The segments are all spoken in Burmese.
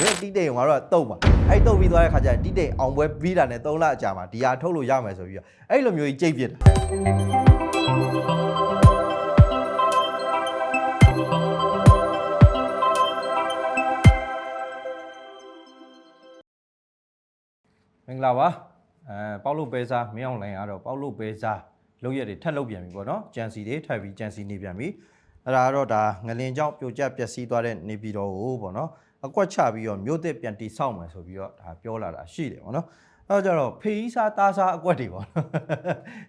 မျိုးတိတိတ်ငါတို့ကတုတ်ပါအဲ့တုတ်ပြီးသွားတဲ့ခါကျရင်တိတိတ်အောင်ပွဲပြီးတာနဲ့3လအကြာမှာဒီဟာထုတ်လို့ရမယ်ဆိုပြီးတော့အဲ့လိုမျိုးကြီးကြိတ်ပြစ်တာမင်္ဂလာပါအဲပေါက်လို့ပဲစားမင်းအောင်လိုင်းကတော့ပေါက်လို့ပဲစားလောက်ရက်တွေထက်လောက်ပြန်ပြီပေါ့နော်ဂျန်စီတွေထပ်ပြီးဂျန်စီနေပြန်ပြီအဲ့ဒါကတော့ဒါငလင်ကြောင့်ပြိုကျပျက်စီးသွားတဲ့နေပြည်တော်ကိုပေါ့နော် အကွက်ချပြီးတော့မြို့သစ်ပြန်တိဆောက်မယ်ဆိုပြီးတော့ဒါပြောလာတာရှိတယ်ပေါ့နော်အဲ့တော့ကျတော့ဖေးကြီးစားသားစားအကွက်တွေပေါ့နော်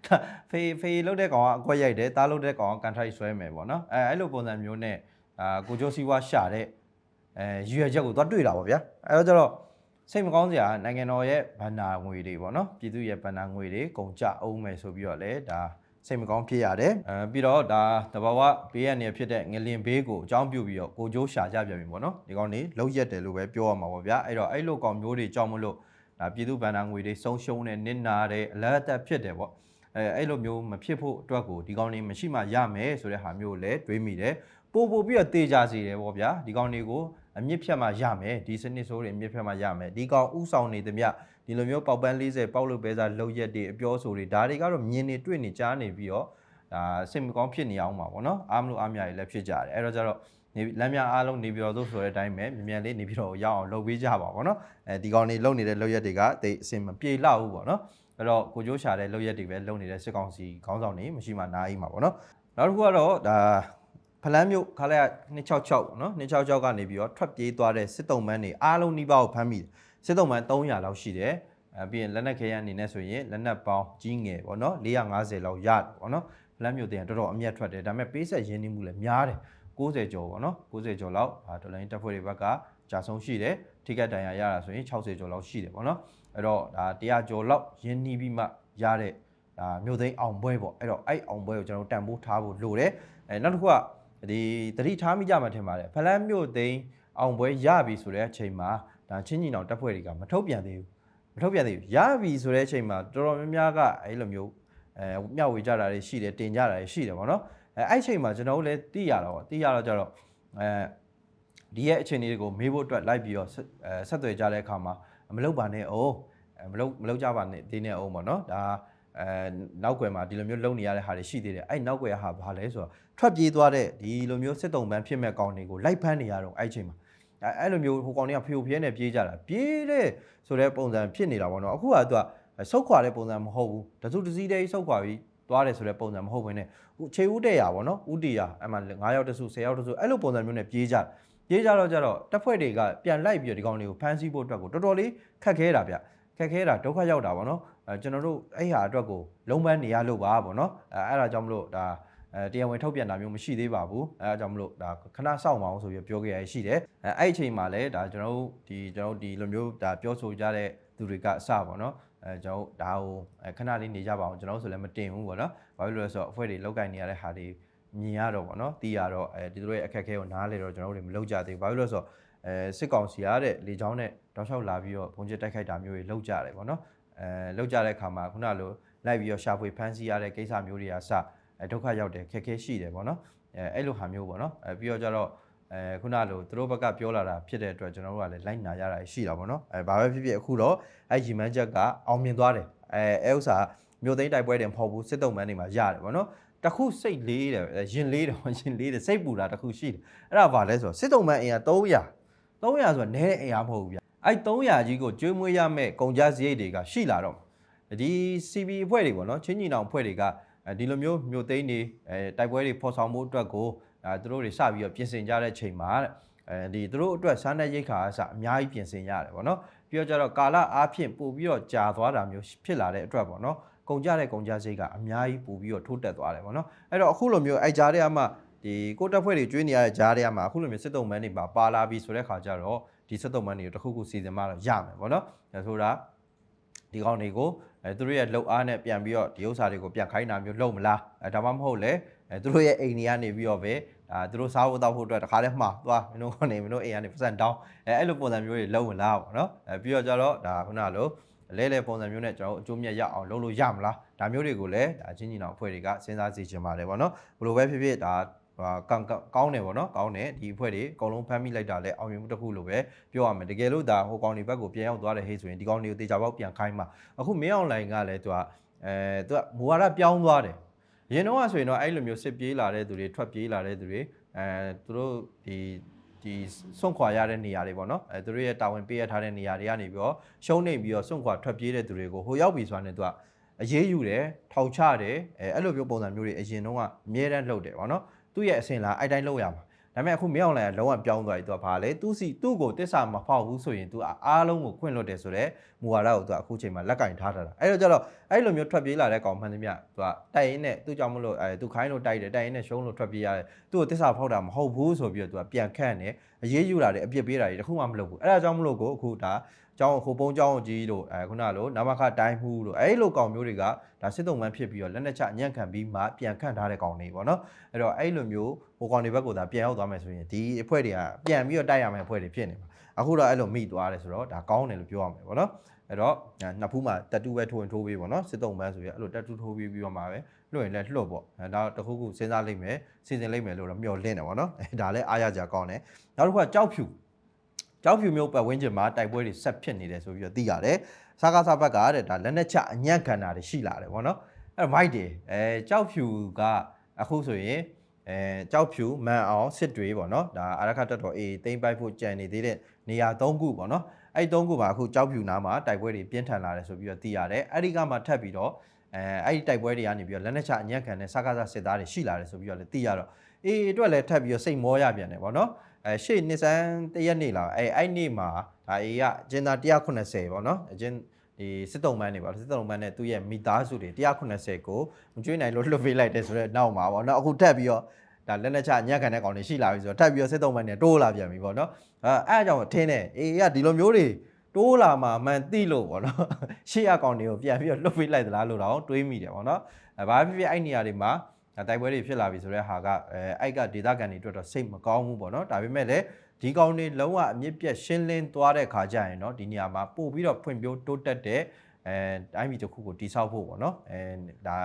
ဒါဖေးဖေးလုတ်တဲ့ကောင်ကအကွက်ရိုက်တယ်သားလုတ်တဲ့ကောင်ကကန်ထိုက်ဆွဲမယ်ပေါ့နော်အဲအဲ့လိုပုံစံမျိုးနဲ့အာကိုကျိုးစီဝါရှာတဲ့အဲရွေချက်ကိုသွားတွေ့တာပေါ့ဗျာအဲ့တော့ကျတော့စိတ်မကောင်းစရာနိုင်ငံတော်ရဲ့ဗန္နာငွေတွေပေါ့နော်ပြည်သူရဲ့ဗန္နာငွေတွေကုန်ကြအောင်မယ်ဆိုပြီးတော့လည်းဒါ စိတ်မကောင်းဖြစ်ရတယ်အဲပြီးတော့ဒါတဘာဝဘေးရန်နေဖြစ်တဲ့ငလင်ဘေးကိုအကြောင်းပြုပြီးတော့ကိုကျိုးရှာကြပြန်ပြီပေါ့နော်ဒီကောင်နေလောက်ရက်တယ်လို့ပဲပြောရမှာပေါ့ဗျာအဲ့တော့အဲ့လိုကောင်မျိုးတွေကြောင်းမလို့ဒါပြည်သူဗန္နာငွေတွေဆုံးရှုံးတဲ့နစ်နာတဲ့အလတ်အသက်ဖြစ်တယ်ပေါ့ အဲအဲ့လိုမျိုးမဖြစ်ဖို့အတွက်ကိုဒီကောင်နေမရှိမှရမယ်ဆိုတဲ့ဟာမျိုးကိုလည်းတွေးမိတယ်ပို့ပို့ပြီးတော့တေချာစီတယ်ပေါ့ဗျာဒီကောင်တွေကိုအမြင့်ဖြတ်မှရမယ်ဒီစနစ်ဆိုးတွေအမြင့်ဖြတ်မှရမယ်ဒီကောင်ဥဆောင်နေသမျှဒီလိုမျိုးပေါက်ပန်း40ပေါက်လို့ပဲစားလောက်ရက်တွေအပြောဆိုတွေဒါတွေကတော့မြင်နေတွေ့နေကြားနေပြီးတော့ဒါစိတ်မကောင်းဖြစ်နေအောင်ပါဗောနော်အားမလို့အားမရတွေလည်းဖြစ်ကြတယ်အဲ့တော့ကျတော့နေလမ်းမြအားလုံးနေပြီးတော့သို့ဆိုတဲ့အတိုင်းပဲမြန်မြန်လေးနေပြီးတော့ရအောင်လုပ်ပေးကြပါဗောနော်အဲဒီကောင်နေလုံနေတဲ့လောက်ရက်တွေကတိတ်အစင်မပြေလောက်ဘူးဗောနော် အဲ့တော့ကိုကျိုးရှာတဲ့လောက်ရက်တွေပဲလုံနေတဲ့စစ်ကောင်စီခေါင်းဆောင်တွေမရှိမှနားအိမ်မှာဗောနော်နောက်တစ်ခုကတော့ဒါဖလန်းမြို့ခါလိုက်266ပေါ့နော်266ကနေပြီးတော့ထွက်ပြေးသွားတဲ့စစ်တုံးမန်းတွေအားလုံးနှိပါကိုဖမ်းမိတယ်စစ်တုံးမန်း300လောက်ရှိတယ်အဲပြီးရင်လက်နက်ခဲယမ်းအနေနဲ့ဆိုရင်လက်နက်ပေါင်းကြီးငယ်ပေါ့နော်450လောက်ရတယ်ပေါ့နော်ဖလန်းမြို့တင်တော်တော်အမျက်ထွက်တယ်ဒါပေမဲ့ပေးဆက်ရင်းနှီးမှုလည်းများတယ်60ကျော်ပေါ့နော်60ကျော်လောက်ဒါဒေါ်လာရင်းတပ်ဖွဲ့တွေဘက်ကကြာဆုံးရှိတယ်ထိကက်တန်ရာရတာဆိုရင်60ကျော်လောက်ရှိတယ်ပေါ့နော် အဲ့တော့ဒါ100ကျော်လောက်ရင်းနှီးပြီးမှရတဲ့ဒါမြို့သိမ်းအောင်ပွဲပေါ့အဲ့တော့အဲ့အောင်ပွဲကိုကျွန်တော်တို့တန်ဖိုးထားဖို့လိုတယ်အဲနောက်တစ်ခုကဒီတတိထားမိကြမှာထင်ပါတယ်ဖလန်းမြို့သိန်းအောင်ပွဲရပြီဆိုတဲ့အချိန်မှာဒါချင်းကြီးနောင်တပ်ဖွဲ့တွေကမထုတ်ပြန်သေးဘူးမထုတ်ပြန်သေးဘူးရပြီဆိုတဲ့အချိန်မှာတော်တော်များများကအဲ့လိုမျိုးအဲမျှဝေကြတာတွေရှိတယ်တင်ကြတာတွေရှိတယ်ဗောနော်အဲအဲ့အချိန်မှာကျွန်တော်တို့လည်းသိရတော့ဗောသိရတော့ကြတော့အဲဒီရဲ့အခြေအနေတွေကိုမေးဖို့အတွက်လိုက်ပြီးတော့ဆက်အဲဆက်သွယ်ကြတဲ့အခါမှာမလုပ်ပါနဲ့အောင်အဲ မလုပ်မလုပ်ကြပါနဲ့သေးနဲ့အောင်ဗောနော်ဒါအဲနောက်ွယ်မှာဒီလိုမျိုးလုံနေရတဲ့ဟာတွေရှိသေးတယ်အဲ့နောက်ွယ်ဟာဘာလဲဆိုတော့ထွက်ပြေးသွားတဲ့ဒီလိုမျိုးစစ်တုံပန်းဖြစ်မဲ့ကောင်တွေကိုလိုက်ဖမ်းနေရတော့အဲ့ချိန်မှာအဲအဲ့လိုမျိုးဟိုကောင်တွေကဖျို့ဖျဲနဲ့ပြေးကြတာပြေးတဲ့ဆိုတဲ့ပုံစံဖြစ်နေတာပေါ့နော်အခုကသူကဆုတ်ခွာတဲ့ပုံစံမဟုတ်ဘူးတစုတစည်းတည်းဆုတ်ခွာပြီးသွားတယ်ဆိုတဲ့ပုံစံမဟုတ်ဘဲနဲ့ဟိုခြေဦးတဲ့ရပါတော့ဦးတီရအဲ့မှာ9ယောက်တစု10ယောက်တစုအဲ့လိုပုံစံမျိုးနဲ့ပြေးကြတယ်ပြေးကြတော့ကြတော့တပ်ဖွဲ့တွေကပြန်လိုက်ပြီးတော့ဒီကောင်တွေကိုဖမ်းဆီးဖို့အတွက်ကိုတော်တော်လေးခက်ခဲတာဗျ ခက်ခဲတာဒုက္ခရောက်တာပေါ့နော်အဲကျွန်တော်တို့အဲ့ဟာအတွက်ကိုလုံးပန်းနေရလို့ပါပေါ့နော်အဲအဲ့ဒါကြောင့်မလို့ဒါအဲတရားဝင်ထုတ်ပြန်တာမျိုးမရှိသေးပါဘူးအဲအဲဒါကြောင့်မလို့ဒါခဏစောင့်မအောင်ဆိုပြီးပြောခဲ့ရရှိတယ်အဲအဲ့ဒီအချိန်မှာလည်းဒါကျွန်တော်တို့ဒီကျွန်တော်တို့ဒီလိုမျိုးဒါပြောဆိုကြတဲ့သူတွေကအစပေါ့နော်အဲကျွန်တော်တို့ဒါကိုခဏလေးနေကြပါအောင်ကျွန်တော်တို့ဆိုလည်းမတင်ဘူးပေါ့နော်ဘာဖြစ်လို့လဲဆိုတော့အဖွဲ့တွေလောက်ကင်နေရတဲ့ဟာတွေမြင်ရတော့ပေါ့နော်သိရတော့အဲဒီတို့ရဲ့အခက်အခဲကိုနားလေတော့ကျွန်တော်တို့တွေမလုပ်ကြသေးဘူးဘာဖြစ်လို့လဲဆိုတော့ အဲစစ်ကောင်စီရတဲ့လေချောင်းနဲ့တောက်လျှောက်လာပြီးတော့ဘုံကျတိုက်ခိုက်တာမျိုးတွေလုပ်ကြတယ်ပေါ့နော်အဲလုပ်ကြတဲ့အခါမှာခုနလိုလိုက်ပြီးတော့ရှာဖွေဖမ်းဆီးရတဲ့ကိစ္စမျိုးတွေကစအဲဒုက္ခရောက်တယ်ခက်ခဲရှိတယ်ပေါ့နော်အဲအဲ့လိုဟာမျိုးပေါ့နော်အဲပြီးတော့ကြတော့အဲခုနလိုသူတို့ဘက်ကပြောလာတာဖြစ်တဲ့အတွက်ကျွန်တော်တို့ကလည်းလိုက်နာရတာရှိတာပေါ့နော်အဲဘာပဲဖြစ်ဖြစ်အခုတော့အဲရီမန်းချက်ကအောင်မြင်သွားတယ်အဲအဲဥစ္စာမြို့သိမ်းတိုက်ပွဲတွေမဟုတ်ဘူးစစ်တုံးမန်းတွေမှာရတယ်ပေါ့နော်တခုစိတ်လေးတယ်ရင်လေးတယ်ရင်လေးတယ်စိတ်ပူတာတခုရှိတယ်အဲ့ဒါဘာလဲဆိုတော့စစ်တုံးမန်းအင်အား300 300ဆိုတာနည်းတဲ့အင်အားမဟုတ်ဘူးဗျအဲ့300ကြီးကိုကျွေးမွေးရမဲ့ကုန်ကြစရိတ်တွေကရှိလာတော့ဒီ CB အဖွဲ့တွေပေါ့နော်ချင်းညီနောင်အဖွဲ့တွေကဒီလိုမျိုးမြို့သိမ်းတွေအဲတိုက်ပွဲတွေဖော်ဆောင်မှုအတွက်ကိုအဲသူတို့တွေစပြီးတော့ပြင်ဆင်ကြတဲ့ချိန်မှာအဲဒီသူတို့အတွက်စားနပ်ရိက္ခာအစအများကြီးပြင်ဆင်ရတယ်ပေါ့နော်ပြီးတော့ကျတော့ကာလအားဖြင့်ပို့ပြီးတော့ကြာသွားတာမျိုးဖြစ်လာတဲ့အတွက်ပေါ့နော်ကုန်ကြတဲ့ကုန်ကြစရိတ်ကအများကြီးပို့ပြီးတော့ထိုးတက်သွားတယ်ပေါ့နော်အဲ့တော့အခုလိုမျိုးအဲ့ကြားထဲမှာ ဒီကိုတက်ဖွဲ့တွေကျွေးနေရတဲ့ကြားထဲမှာအခုလိုမျိုးစစ်တုံးမန်းတွေပါပါလာပြီဆိုတဲ့ခါကျတော့ဒီစစ်တုံးမန်းတွေကိုတစ်ခုခုစီစဉ်မှတော့ရမယ်ပေါ့နော်ဒါဆိုတာဒီကောင်တွေကိုအဲသူတို့ရဲ့လှုပ်အားနဲ့ပြန်ပြီးတော့ဒီဥစ္စာတွေကိုပြန်ခိုင်းတာမျိုးလုပ်မလားအဲဒါမှမဟုတ်လေအဲသူတို့ရဲ့အိမ်တွေကနေပြီးတော့ပဲအာသူတို့စားဖို့တောက်ဖို့အတွက်တခါတည်းမှာသွားမင်းတို့ကနေမင်းတို့အိမ်ကနေပတ်စံတောင်းအဲအဲ့လိုပုံစံမျိုးတွေလုပ်မလားပေါ့နော်အဲပြီးတော့ကျတော့ဒါခုနလိုလဲလဲပုံစံမျိုးနဲ့ကျွန်တော်တို့အကျိုးမြတ်ရအောင်လုပ်လို့ရမလားဒါမျိုးတွေကိုလည်းဒါချင်းညီနောင်အဖွဲ့တွေကစဉ်းစားစီချင်ပါတယ်ပေါ့နော်ဘယ်လိုပဲဖြစ်ဖြစ်ဒါဟာ ကောင်းကောင်းတယ်ပေါ့နော်ကောင်းတယ်ဒီအဖွဲ့တွေအကုန်လုံးဖမ်းမိလိုက်တာလဲအောင်မြင်မှုတစ်ခုလို့ပဲပြောရမယ်တကယ်လို့ဒါဟိုကောင်တွေဘက်ကိုပြန်ရောက်သွားတဲ့ဟေးဆိုရင်ဒီကောင်တွေကိုတေချာပေါက်ပြန်ခိုင်းမှာအခုမင်းအွန်လိုင်းကလည်းသူကအဲသူကမူဝါဒပြောင်းသွားတယ်အရင်တော့ဆိုရင်တော့အဲ့လိုမျိုးစစ်ပြေးလာတဲ့သူတွေထွက်ပြေးလာတဲ့သူတွေအဲသူတို့ဒီဒီစွန့်ခွာရတဲ့နေရာတွေပေါ့နော်အဲသူတို့ရဲ့တာဝန်ပေးရထားတဲ့နေရာတွေကနေပြီးတော့ရှုံးနေပြီးတော့စွန့်ခွာထွက်ပြေးတဲ့သူတွေကိုဟိုရောက်ပြီဆိုတာနဲ့သူကအရေးယူတယ်ထောက်ချတယ်အဲအဲ့လိုမျိုးပုံစံမျိုးတွေအရင်တော့ကအမြဲတမ်းလုပ်တယ်ပေါ့နော် သူ့ရဲ့အစဉ်လာအဲ့တိုင်းလုပ်ရမှာဒါပေမဲ့အခုမင်းအောင်လိုင်းကလုံးဝပြောင်းသွားပြီသူကဘာလဲသူစီသူ့ကိုတစ္ဆာမဖောက်ဘူးဆိုရင်သူအားလုံးကိုခွင့်လွတ်တယ်ဆိုတော့မူဝါဒကိုသူကအခုချိန်မှာလက်ကင်ထားတာအဲ့တော့ကျတော့အဲ့လိုမျိုးထွက်ပြေးလာတဲ့ကောင်မှန်သမျှသူကတိုက်ရင်းနဲ့သူ့ကြောင့်မလို့အဲသူခိုင်းလို့တိုက်တယ်တိုက်ရင်းနဲ့ရှုံးလို့ထွက်ပြေးရတယ်သူ့ကိုတစ္ဆာဖောက်တာမဟုတ်ဘူးဆိုပြီးတော့သူကပြန်ခန့်တယ်အရေးယူတာတွေအပြစ်ပေးတာတွေတခုမှမလုပ်ဘူးအဲ့ဒါကြောင့်မလို့ကိုအခုဒါ ကျောင်းဟိုပုံးကျောင်းကြီးတို့အဲခုနလိုနမခတိုင်းမှုတို့အဲ့လိုကောင်မျိုးတွေကဒါစစ်တုံးမှန်းဖြစ်ပြီးတော့လက်နက်ချအညံ့ခံပြီးမှပြန်ခန့်ထားတဲ့ကောင်တွေပေါ့နော်အဲ့တော့အဲ့လိုမျိုးဟိုကောင်တွေဘက်ကဒါပြန်ရောက်သွားမယ်ဆိုရင်ဒီအဖွဲ့တွေကပြန်ပြီးတော့တိုက်ရမယ့်အဖွဲ့တွေဖြစ်နေမှာအခုတော့အဲ့လိုမိသွားတယ်ဆိုတော့ဒါကောင်းတယ်လို့ပြောရမယ်ပေါ့နော်အဲ့တော့နှစ်ဖူးမှာတက်တူပဲထိုးရင်ထိုးပြီးပေါ့နော်စစ်တုံးမှန်းဆိုရင်အဲ့လိုတက်တူထိုးပြီးပြီးတော့မှာပဲလွှတ်ရင်လည်းလွှတ်ပေါ့အဲဒါတခုခုစဉ်းစားလိမ့်မယ်စီစဉ်လိမ့်မယ်လို့တော့မျှော်လင့်တယ်ပေါ့နော်အဲဒါလည်းအားရကြကောင်းတယ်နောက်တစ်ခုကကြောက်ဖြူ ကြောက်ဖြူမျိုးပတ်ဝန်းကျင်မှာတိုက်ပွဲတွေဆက်ဖြစ်နေတယ်ဆိုပြီးတော့သိရတယ်စကားစားဘက်ကတဲ့ဒါလက်နက်ချအညံ့ခံတာတွေရှိလာတယ်ပေါ့နော်အဲ့မိုက်တယ်အဲကြောက်ဖြူကအခုဆိုရင်အဲကြောက်ဖြူမန်အောင်စစ်တွေပေါ့နော်ဒါအာရခတက်တော်အေးတိမ့်ပိုက်ဖို့ကြံနေသေးတဲ့နေရာ၃ခုပေါ့နော်အဲ့၃ခုမှာအခုကြောက်ဖြူနားမှာတိုက်ပွဲတွေပြင်းထန်လာတယ်ဆိုပြီးတော့သိရတယ်အဲ့ဒီကမှထပ်ပြီးတော့အဲအဲ့ဒီတိုက်ပွဲတွေကနေပြီးတော့လက်နက်ချအညံ့ခံတဲ့စကားစားစစ်သားတွေရှိလာတယ်ဆိုပြီးတော့လည်းသိရတော့အေးအတွက်လည်းထပ်ပြီးတော့စိတ်မောရပြန်တယ်ပေါ့နော် အဲရှေ့နှစ်ဆန်းတရက်နေ့လာအဲအဲ့နေ့မှာဒါအေးကကျင်းသား180ပေါ့နော်အကျင်းဒီစစ်တုံးမန်းနေပါစစ်တုံးမန်းနဲ့သူ့ရဲ့မိသားစုတွေ180ကိုမကျွေးနိုင်လို့လွှတ်ပေးလိုက်တယ်ဆိုတော့နောက်မှာပေါ့နော်အခုထပ်ပြီးတော့ဒါလက်လက်ချညက်ခံတဲ့ကောင်တွေရှိလာပြီဆိုတော့ထပ်ပြီးတော့စစ်တုံးမန်းနဲ့တိုးလာပြန်ပြီပေါ့နော်အဲအဲ့အကြောင်းထင်းတယ်အေးကဒီလိုမျိုးတွေတိုးလာမှာမှန်သိလို့ပေါ့နော်ရှေ့အကောင်တွေကိုပြန်ပြီးတော့လွှတ်ပေးလိုက်သလားလို့တော့တွေးမိတယ်ပေါ့နော်အဲဘာဖြစ်ဖြစ်အဲ့နေရာတွေမှာ တိုက်ပွဲတွေဖြစ်လာပြီဆိုတဲ့ဟာကအဲအဲ့ကဒေသခံတွေအတွက်တော့စိတ်မကောင်းဘူးပေါ့နော်ဒါပေမဲ့လည်းဒီကောင်တွေလုံးဝအမြင့်ပြတ်ရှင်းလင်းသွားတဲ့ခါကျရင်เนาะဒီနေရာမှာပို့ပြီးတော့ဖွံ့ဖြိုးတိုးတက်တဲ့အဲတိုင်းပြည်တစ်ခုကိုတိဆောက်ဖို့ပေါ့နော်အဲဒါ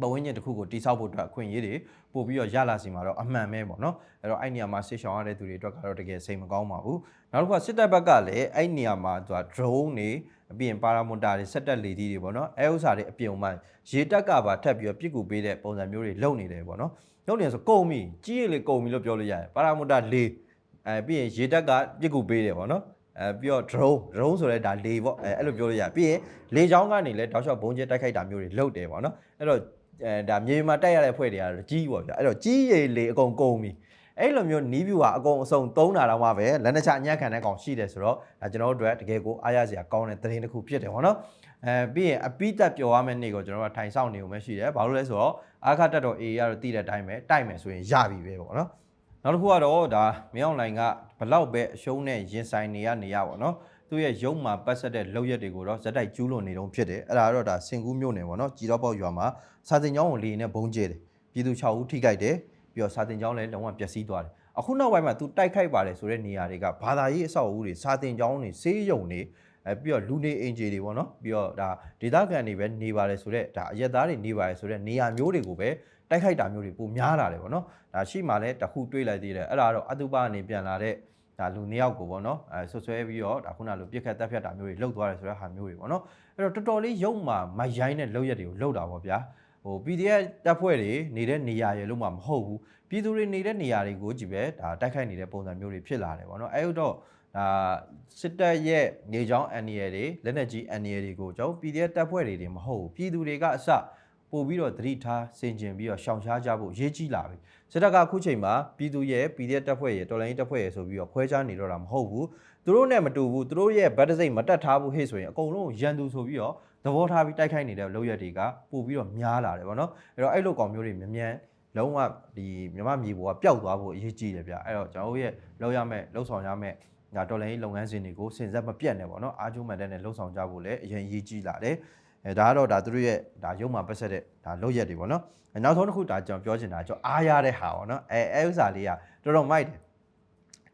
ပဝင်းကျင်တစ်ခုကိုတိဆောက်ဖို့အတွက်အခွင့်အရေးတွေပို့ပြီးတော့ရလာစီမှာတော့အမှန်ပဲပေါ့နော်အဲ့တော့အဲ့နေရာမှာစစ်ရှောင်ရတဲ့သူတွေအတွက်ကတော့တကယ်စိတ်မကောင်းပါဘူးနောက်တစ်ခုကစစ်တပ်ဘက်ကလည်းအဲ့နေရာမှာသူက drone တွေ အပြင်ပါရာမွန်တာတွေစက်တက်လေသီးတွေပေါ့နော်အဲဥစ္စာတွေအပြင်မှာရေတက်ကပါထပ်ပြီးတော့ပြစ်ကူပေးတဲ့ပုံစံမျိုးတွေလုပ်နေတယ်ပေါ့နော်လုပ်နေဆိုကုန်ပြီကြီးရလေကုန်ပြီလို့ပြောလို့ရတယ်ပါရာမွန်တာလေအဲပြီးရင်ရေတက်ကပြစ်ကူပေးတယ်ပေါ့နော်အဲပြီးတော့ drone drone ဆိုလဲဒါလေပေါ့အဲအဲ့လိုပြောလို့ရပြီးရင်လေချောင်းကနေလဲတောက်လျှောက်ဘုံကျဲတိုက်ခိုက်တာမျိုးတွေလုပ်တယ်ပေါ့နော်အဲ့တော့အဲဒါမြေမှာတိုက်ရတဲ့ဖွဲ့တွေကတော့ကြီးပေါ့ဗျာအဲ့တော့ကြီးရေလေအကုန်ကုန်ပြီ အဲ့လိုမျိုးနီးဗျူဟာအကုန်အစုံသုံးတာတော့မှပဲလက်နက်ချအညံ့ခံတဲ့ကောင်ရှိတယ်ဆိုတော့ဒါကျွန်တော်တို့အတွက်တကယ်ကိုအားရစရာကောင်းတဲ့သတင်းတစ်ခုဖြစ်တယ်ပေါ့နော်အဲပြီးရင်အပိတက်ပျော်ရမယ့်နေ့ကိုကျွန်တော်တို့ထိုင်ဆောင်နေုံပဲရှိတယ်ဘာလို့လဲဆိုတော့အာခတက်တော် A ရတော့တည်တဲ့အတိုင်းပဲတိုက်မယ်ဆိုရင်ရပြီပဲပေါ့နော်နောက်တစ်ခုကတော့ဒါမင်းအောင်လိုင်ကဘလောက်ပဲအရှုံးနဲ့ရင်ဆိုင်နေရနေရပေါ့နော်သူ့ရဲ့ရုံမှာပတ်ဆက်တဲ့လောက်ရက်တွေကိုတော့ဇက်တိုက်ကျူးလွန်နေတုံးဖြစ်တယ်အဲ့ဒါကတော့ဒါစင်ကူးမြို့နယ်ပေါ့နော်ကြည်တော့ပေါက်ရွာမှာစာတင်ကျောင်းကိုလေနဲ့ဘုံကျဲတယ်ပြည်သူ6ဦးထိခိုက်တယ် ပြီးတော့စာတင်ကျောင်းလည်းလုံးဝပျက်စီးသွားတယ်အခုနောက်ပိုင်းမှာသူတိုက်ခိုက်ပါတယ်ဆိုတဲ့နေရာတွေကဘာသာရေးအဆောက်အဦတွေစာတင်ကျောင်းတွေဆေးရုံတွေအဲပြီးတော့လူနေအင်ဂျီတွေပေါ့နော်ပြီးတော့ဒါဒေသခံတွေပဲနေပါတယ်ဆိုတော့ဒါအရက်သားတွေနေပါတယ်ဆိုတော့နေရာမျိုးတွေကိုပဲတိုက်ခိုက်တာမျိုးတွေပိုများလာတယ်ပေါ့နော်ဒါရှိမှလည်းတခုတွေးလိုက်သေးတယ်အဲ့ဒါတော့အတုပအနေပြန်လာတဲ့ဒါလူနှစ်ယောက်ကိုပေါ့နော်အဲဆွဆွဲပြီးတော့ဒါခုနလိုပြစ်ခတ်တက်ဖြတ်တာမျိုးတွေလှုပ်သွားတယ်ဆိုတဲ့ဟာမျိုးတွေပေါ့နော်အဲ့တော့တော်တော်လေးရုံမှမိုက်ရိုင်းတဲ့လောက်ရက်တွေကိုလှုပ်တာပေါ့ဗျာ ဟို PDF တပ်ဖွဲ့တွေနေတဲ့နေရာရဲ့လို့မှမဟုတ်ဘူးပြည်သူတွေနေတဲ့နေရာတွေကိုကြည့်ပဲဒါတိုက်ခိုက်နေတဲ့ပုံစံမျိုးတွေဖြစ်လာတယ်ပေါ့နော်အဲ့တော့ဒါစစ်တပ်ရဲ့နေချောင်း NDL တွေလက်နက်ကြီး NDL တွေကိုကျွန်တော် PDF တပ်ဖွဲ့တွေတွေမဟုတ်ဘူးပြည်သူတွေကအစပို့ပြီးတော့သတိထားစင်ကျင်ပြီးတော့ရှောင်ရှားကြဖို့ရေးကြီးလာပြီစစ်တပ်ကအခုချိန်မှာပြည်သူရဲ့ PDF တပ်ဖွဲ့ရဲ့တော်လိုင်းတပ်ဖွဲ့ရဲ့ဆိုပြီးတော့ခွဲခြားနေတော့တာမဟုတ်ဘူးသူတို့နဲ့မတူဘူးသူတို့ရဲ့ဗတ်တစိတ်မတက်ထားဘူးဟဲ့ဆိုရင်အကုန်လုံးရန်သူဆိုပြီးတော့သ ဘောထားပြီးတိုက်ခိုက်နေတဲ့လောက်ရက်တွေကပို့ပြီးတော့များလာတယ်ဗောနော်အဲ့တော့အဲ့လိုကောင်မျိုးတွေမြန်မြန်လုံးဝဒီမြမမြေပေါ်ကပျောက်သွားဖို့အရေးကြီးတယ်ဗျအဲ့တော့ကျွန်တော်တို့ရဲ့လောက်ရမဲ့လောက်ဆောင်ရမဲ့ဒါတော်လိုင်းလုပ်ငန်းစဉ်တွေကိုစင်ဆက်မပြတ်နဲ့ဗောနော်အားကျိုးမှန်တဲ့နဲ့လှုပ်ဆောင်ကြဖို့လည်းအရင်အရေးကြီးလာတယ်အဲဒါကတော့ဒါသူတို့ရဲ့ဒါရုံမှာပတ်ဆက်တဲ့ဒါလောက်ရက်တွေဗောနော်နောက်ဆုံးတစ်ခုဒါကျွန်တော်ပြောချင်တာကျွန်တော်အားရတဲ့ဟာဗောနော်အဲအဲဥစ္စာလေးကတော်တော်မိုက်တယ်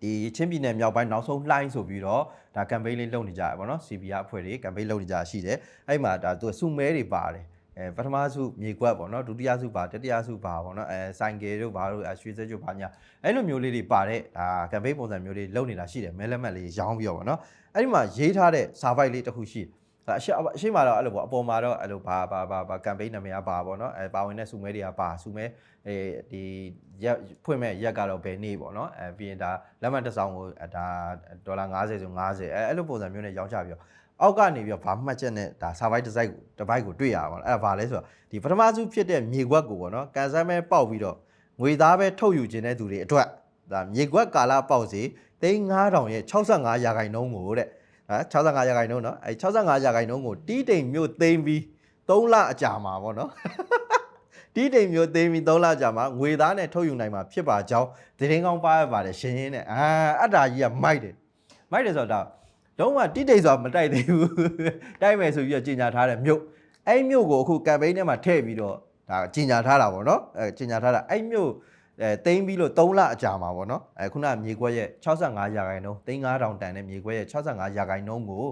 ဒီချင်းပြည်နယ်မြောက်ပိုင်းနောက်ဆုံးလှိုင်းဆိုပြီးတော့ဒါကမ်ပိန်းလေးလုပ်နေကြရပါတော့ CBR အဖွဲ့တွေကမ်ပိန်းလုပ်နေကြရှိတယ်အဲ့မှာဒါသူစုမဲတွေပါတယ်အဲပထမဆုမြေကွက်ပေါ့နော်ဒုတိယဆုပါတတိယဆုပါပေါ့နော်အဲဆိုင်ကယ်တို့ဘာတို့အဲရွှေစက်ကျုပ်ဘာညာအဲ့လိုမျိုးလေးတွေပါတဲ့ဒါကမ်ပိန်းပုံစံမျိုးလေးလုပ်နေတာရှိတယ်မဲလက်မှတ်လေးရောင်းပြီးတော့ပေါ့နော်အဲ့ဒီမှာရေးထားတဲ့ survey လေးတစ်ခုရှိတယ်ဒါ အရှိအရှိမှာတော့အဲ့လိုပေါ့အပေါ်မှာတော့အဲ့လိုဘာဘာဘာဘာကမ်ပိန်းနာမည်ကပါပေါ့နော်အဲပါဝင်တဲ့စုမဲတွေကပါစုမဲအဲဒီရက်ဖွင့်မဲ့ရက်ကတော့ဘယ်နေ့ပေါ့နော်အဲပြီးရင်ဒါလက်မှတ်တစ်စောင်ကိုအဲဒါဒေါ်လာ90ဆို90အဲအဲ့လိုပုံစံမျိုးနဲ့ရောင်းချပြီးတော့အောက်ကနေပြီးတော့ဘာမှတ်ချက်နဲ့ဒါ survey design ကိုတစ်ပိုက်ကိုတွေ့ရပါတော့အဲ့ဒါဘာလဲဆိုတော့ဒီပထမစုဖြစ်တဲ့မြေခွက်ကိုပေါ့နော်ကန်ဆယ်မဲပေါက်ပြီးတော့ငွေသားပဲထုတ်ယူခြင်းတဲ့သူတွေအတွက်ဒါမြေခွက်ကာလပေါက်စီ35000ရဲ့65ရာခိုင်နှုန်းကိုတဲ့ဟာ 65ရာခိုင်နှုန်းနော်အဲ65ရာခိုင်နှုန်းကိုတီးတိမ်မြို့သိမ်းပြီး3လအကြာမှာပေါ့နော်တီးတိမ်မျိုးသိမ်းပြီး3လကြာမှာငွေသားနဲ့ထုတ်ယူနိုင်မှာဖြစ်ပါကြောင်းသတင်းကောင်းပါရပါတယ်ရှင်ရင်းနဲ့အာအတ္တာကြီးကမိုက်တယ်မိုက်တယ်ဆိုတော့လုံးဝတိတိတ်ဆိုတာမတိုက်သေးဘူးတိုက်မယ်ဆိုပြီးတော့ကြီးညာထားတဲ့မြို့အဲ့မြို့ကိုအခုကမ်ပိန်းထဲမှာထည့်ပြီးတော့ဒါကြီးညာထားတာပေါ့နော်အဲကြီးညာထားတာအဲ့မြို့ အဲတိန်းပြီးလို့3လအကြာမှာပေါ့နော်အဲခုနကမြေခွက်ရဲ့65ရာခိုင်နှုန်း3000တန်တဲ့မြေခွက်ရဲ့65ရာခိုင်နှုန်းကို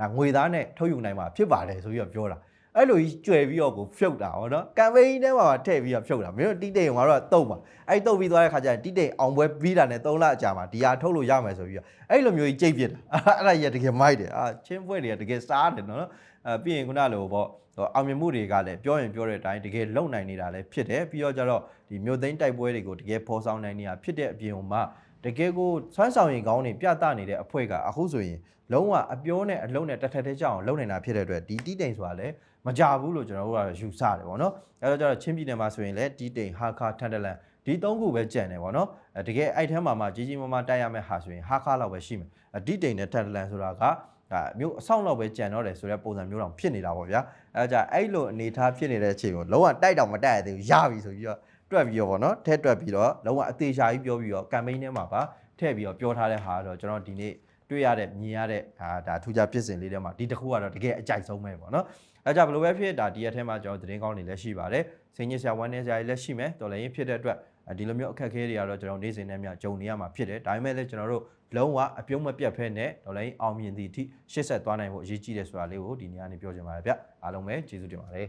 ဒါငွေသားနဲ့ထုတ်ယူနိုင်မှာဖြစ်ပါတယ်ဆိုပြီးတော့ပြောတာအဲ့လိုကြီးကြွယ်ပြီးတော့ကိုဖြုတ်တာပေါ့နော်ကမ်ပိန်းထဲမှာထည့်ပြီးတော့ဖြုတ်တာမင်းတို့တီးတိမ်ငါတို့ကတုံပါအဲ့တုံပြီးသွားတဲ့ခါကျရင်တီးတိမ်အောင်ပွဲပြီးတာနဲ့3လအကြာမှာဒီဟာထုတ်လို့ရမယ်ဆိုပြီးတော့အဲ့လိုမျိုးကြီးကြိတ်ပြစ်တာအဲ့ဒါကြီးကတကယ်မိုက်တယ်အာချင်းပွဲတွေကတကယ်စားတယ်နော်အဲပြီးရင်ခုနလိုပေါ့ဟို အောင်မြင်မှုတွေကလည်းပြောရင်ပြောတဲ့အတိုင်းတကယ်လုံနိုင်နေတာလည်းဖြစ်တယ်ပြီးတော့ကျတော့ဒီမြို့သိမ်းတိုက်ပွဲတွေကိုတကယ်ဖော်ဆောင်နိုင်နေတာဖြစ်တဲ့အပြင်မှာတကယ်ကိုဆွမ်းဆောင်ရင်ကောင်းနေပြသနေတဲ့အဖွဲ့ကအခုဆိုရင်လုံးဝအပြောနဲ့အလုံးနဲ့တစ်ထက်တည်းကြအောင်လုပ်နိုင်တာဖြစ်တဲ့အတွက်ဒီတီးတိမ်ဆိုတာလည်းမကြဘူးလို့ကျွန်တော်တို့ကယူဆတယ်ပေါ့နော်အဲတော့ကျတော့ချင်းပြည်နယ်မှာဆိုရင်လည်းတီးတိမ်ဟာခါထန်တလန်ဒီသုံးခုပဲကြံတယ်ပေါ့နော်အဲတကယ်အဲ့ထဲမှာမှကြီးကြီးမားမားတိုက်ရမယ့်ဟာဆိုရင်ဟာခါလောက်ပဲရှိမယ်အတီးတိမ်နဲ့ထန်တလန်ဆိုတာက ဒါမျိုးအဆောင်တော့ပဲကြံတော့တယ်ဆိုတဲ့ပုံစံမျိုးတော့ဖြစ်နေတာပေါ့ဗျာအဲကြအဲ့လိုအနေထားဖြစ်နေတဲ့အချိန်ကိုလုံးဝတိုက်တော့မတိုက်ရသေးဘူးရပြီဆိုပြီးတော့တွက်ပြီးတော့ပေါ့နော်ထဲတွက်ပြီးတော့လုံးဝအသေးချာကြီးပြောပြီးတော့ကမ်ပိန်းထဲမှာပါထည့်ပြီးတော့ပြောထားတဲ့ဟာကတော့ကျွန်တော်ဒီနေ့တွေ့ရတဲ့မြင်ရတဲ့ဟာဒါထူးခြားဖြစ်စဉ်လေးတွေမှာဒီတစ်ခုကတော့တကယ်အကြိုက်ဆုံးပဲပေါ့နော်အဲကြဘယ်လိုပဲဖြစ်ဒါဒီရက်ထဲမှာကျွန်တော်သတင်းကောင်းတွေလည်းရှိပါတယ်စင်ညစ်ဆရာဝမ်းနေဆရာကြီးလည်းရှိမယ်တော်လည်းရင်ဖြစ်တဲ့အတွက် ဒီလိုမျိုးအခက်အခဲတွေကတော့ကျွန်တော်နေ့စဉ်နဲ့မျှကြုံနေရမှာဖြစ်တယ်ဒါပေမဲ့လည်းကျွန်တော်တို့လုံးဝအပြုံးမပြတ်ဖဲနဲ့တော်လည်းအောင်မြင်သည့်အထိရှေ့ဆက်သွားနိုင်ဖို့အရေးကြီးတယ်ဆိုတာလေးကိုဒီနေ့ကနေပြောချင်ပါတယ်ဗျအားလုံးပဲကျေးဇူးတင်ပါတယ်